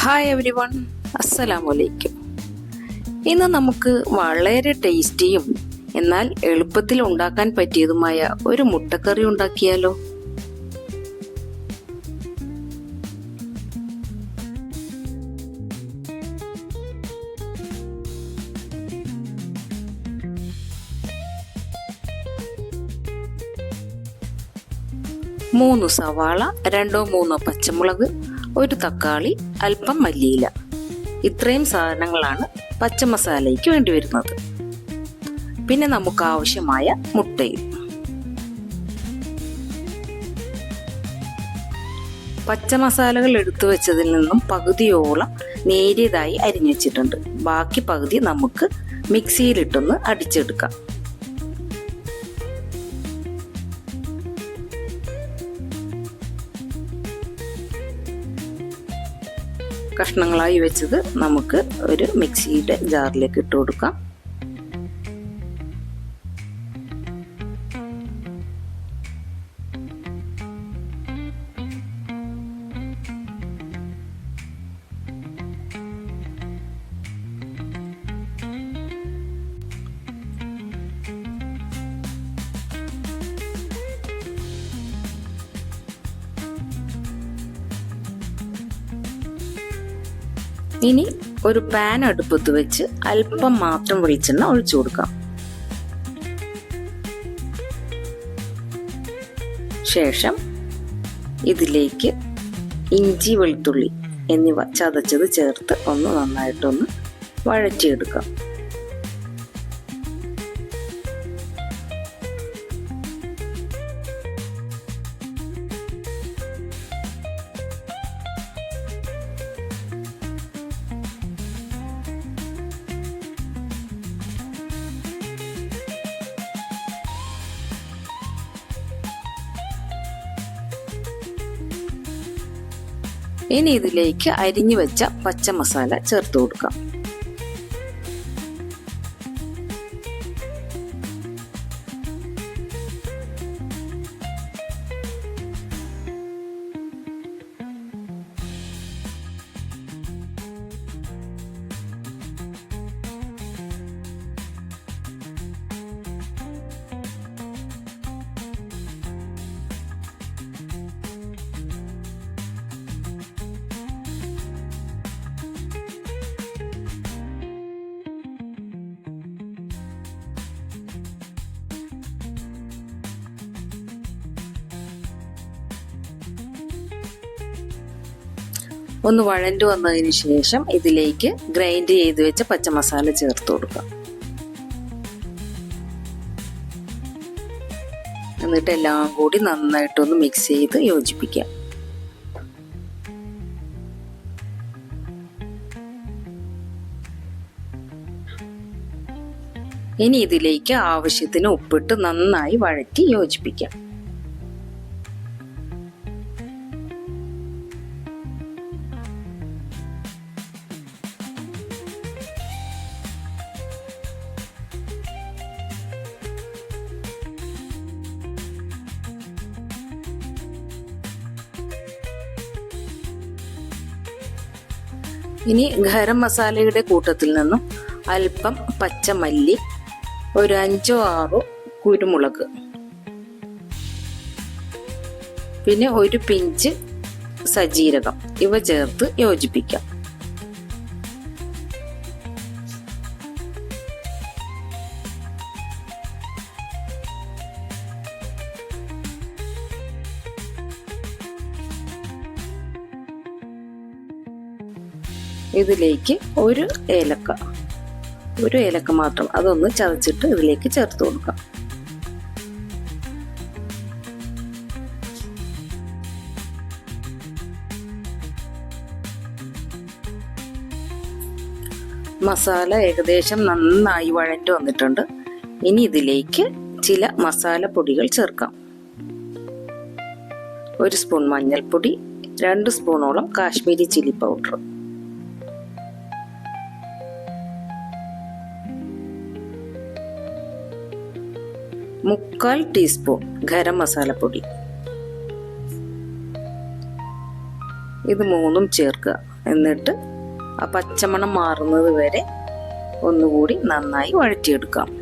Hi every one അസ്സലാമലൈക്കും ഇന്ന് നമുക്ക് വളരെ ടേസ്റ്റിയും എന്നാൽ എളുപ്പത്തിൽ ഉണ്ടാക്കാൻ പറ്റിയതുമായ ഒരു മുട്ടക്കറി ഉണ്ടാക്കിയാലോ? മൂന്ന് സവാള രണ്ടോ മൂന്നോ പച്ചമുളക് ഒരു തക്കാളി അല്പം മല്ലിയില. ഇത്രയും സാധനങ്ങളാണ് പച്ചമസാലയ്ക്ക് വേണ്ടി വരുന്നത്. പിന്നെ നമുക്ക് ആവശ്യമായ മുട്ടയും. പച്ചമസാലകൾ എടുത്തു വെച്ചതിൽ നിന്നും പകുതിയോളം നേരിയതായി അരിഞ്ഞു വെച്ചിട്ടുണ്ട്. ബാക്കി പകുതി നമുക്ക് മിക്സിയിലിട്ടൊന്ന് അടിച്ചെടുക്കാം. കഷ്ണങ്ങളായി വെച്ചത് നമുക്ക് ഒരു മിക്സിയുടെ ജാറിലേക്ക് ഇട്ട് കൊടുക്കാം. ഇനി ഒരു പാൻ അടുപ്പത്ത് വെച്ച് അല്പം മാത്രം വെളിച്ചെണ്ണ ഒഴിച്ചു കൊടുക്കാം. ശേഷം ഇതിലേക്ക് ഇഞ്ചി വെളുത്തുള്ളി എന്നിവ ചതച്ചത് ചേർത്ത് ഒന്ന് നന്നായിട്ടൊന്ന് വഴറ്റിയെടുക്കാം. ഇനി ഇതിലേക്ക് അരിഞ്ഞു വെച്ച പച്ചമസാല ചേർത്ത് കൊടുക്കാം. ഒന്ന് വഴണ്ടു വന്നതിന് ശേഷം ഇതിലേക്ക് ഗ്രൈൻഡ് ചെയ്ത് വെച്ച പച്ചമസാല ചേർത്ത് കൊടുക്കാം എന്നിട്ട് എല്ലാം കൂടി നന്നായിട്ടൊന്ന് മിക്സ് ചെയ്ത് യോജിപ്പിക്കാം ഇനി ഇതിലേക്ക് ആവശ്യത്തിന് ഉപ്പിട്ട് നന്നായി വഴറ്റി യോജിപ്പിക്കാം. ഇനി ഗരം മസാലയുടെ കൂട്ടത്തിൽ നിന്നും അല്പം പച്ചമല്ലി ഒരു അഞ്ചോ ആറോ കുരുമുളക്. പിന്നെ ഒരു പിഞ്ച് സജീരകം. ഇവ ചേർത്ത് യോജിപ്പിക്കാം. ഇതിലേക്ക് ഒരു ഏലക്ക. ഒരു ഏലക്ക മാത്രം അതൊന്ന് ചതച്ചിട്ട് ഇതിലേക്ക് ചേർത്ത് കൊടുക്കാം. മസാല ഏകദേശം നന്നായി വഴഞ്ഞു വന്നിട്ടുണ്ട്. ഇനി ഇതിലേക്ക് ചില മസാലപ്പൊടികൾ ചേർക്കാം. ഒരു സ്പൂൺ മഞ്ഞൾപ്പൊടി രണ്ട് സ്പൂണോളം കാശ്മീരി ചില്ലി പൗഡർ. മുക്കാൽ ടീസ്പൂൺ ഗരം മസാലപ്പൊടി. ഇത് മൂന്നും ചേർക്കുക. എന്നിട്ട് ആ പച്ചമണം മാറുന്നത് വരെ ഒന്നുകൂടി നന്നായി വഴറ്റിയെടുക്കാം.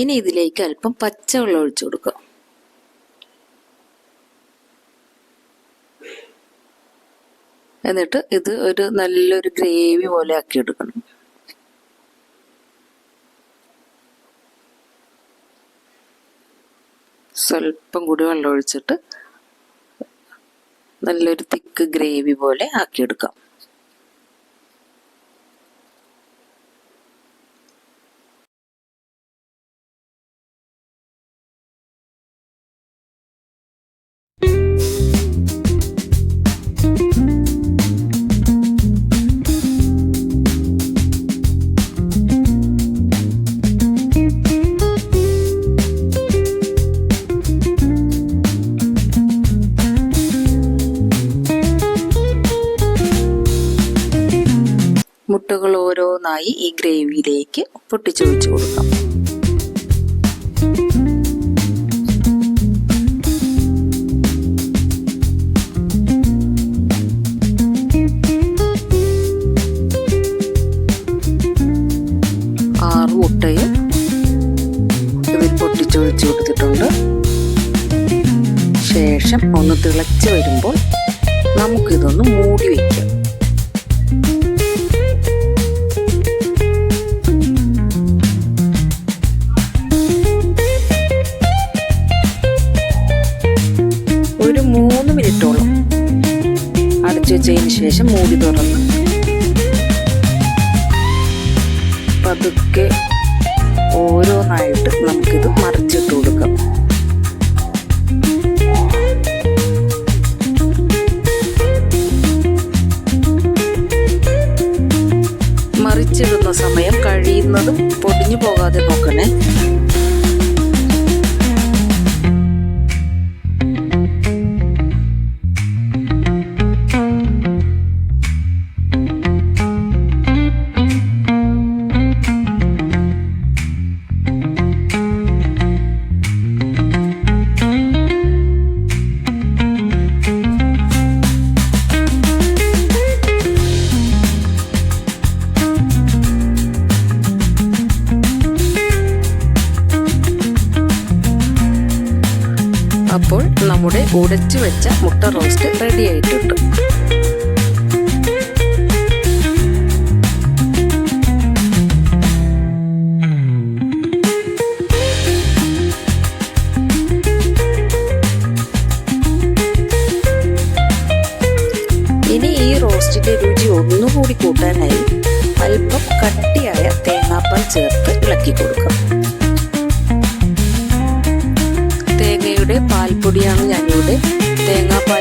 ഇനി ഇതിലേക്ക് അല്പം പച്ചവെള്ളം ഒഴിച്ചു കൊടുക്കുക. എന്നിട്ട് ഇത് ഒരു നല്ലൊരു ഗ്രേവി പോലെ ആക്കി എടുക്കണം. സ്വല്പം കൂടി വെള്ളം ഒഴിച്ചിട്ട് നല്ലൊരു തിക്ക് ഗ്രേവി പോലെ ആക്കിയെടുക്കാം ഓരോന്നായി ഈ ഗ്രേവിയിലേക്ക് പൊട്ടിച്ചു വെച്ച് കൊടുക്കാം. ശേഷം ഒന്ന് തിളച്ച് അടച്ചു ശേഷം മൂടി തുറന്ന്. പതുക്കെ ഓരോന്നായിട്ട് നമുക്കിത് മറിച്ചിട്ട് കൊടുക്കാം. മറിച്ചിടുന്ന സമയം കഴിയുന്നതും പൊടിഞ്ഞു പോകാതെ നോക്കണേ. ഉടച്ചു വെച്ച മുട്ട റോസ്റ്റ് റെഡി ആയിട്ടുണ്ട്. ഇനി ഈ റോസ്റ്റിന്റെ രുചി ഒന്നുകൂടി കൂട്ടാനായി അല്പം കട്ടിയായ തേങ്ങാപ്പാൽ ചേർത്ത് ഇളക്കി കൊടുക്കാം. പാൽപ്പൊടിയാണ് ഞാനിവിടെ തേങ്ങാപ്പാലിന്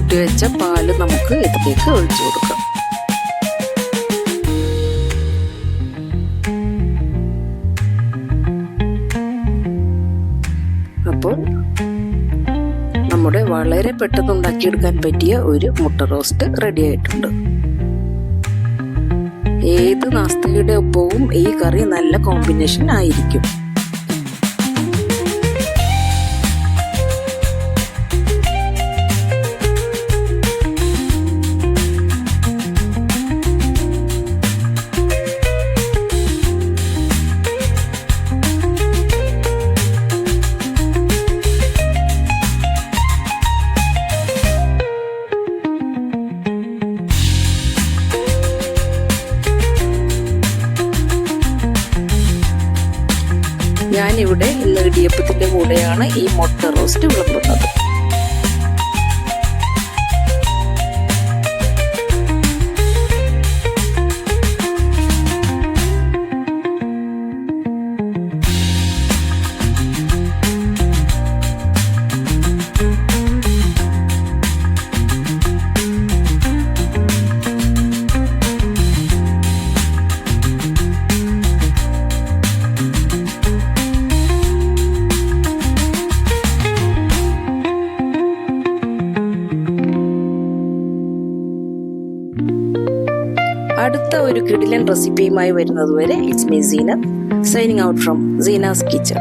കൂട്ടിവെച്ച പാൽ നമുക്ക് ഇതിലേക്ക് ഒഴിച്ചു കൊടുക്കാം. അപ്പോൾ നമ്മുടെ വളരെ പെട്ടെന്ന് ഉണ്ടാക്കിയെടുക്കാൻ പറ്റിയ ഒരു മുട്ട റോസ്റ്റ് റെഡി ആയിട്ടുണ്ട്. ഏത് നാസ്തികയുടെ ഒപ്പവും ഈ കറി നല്ല കോമ്പിനേഷൻ ആയിരിക്കും. ഇടിയപ്പത്തിന്റെ കൂടെയാണ് ഈ മുട്ട റോസ്റ്റ് വിളമ്പുന്നത്. അടുത്ത ഒരു കിടിലൻ റെസിപ്പിയുമായി വരുന്നതുവരെ it's me Seena signing out from Seena's kitchen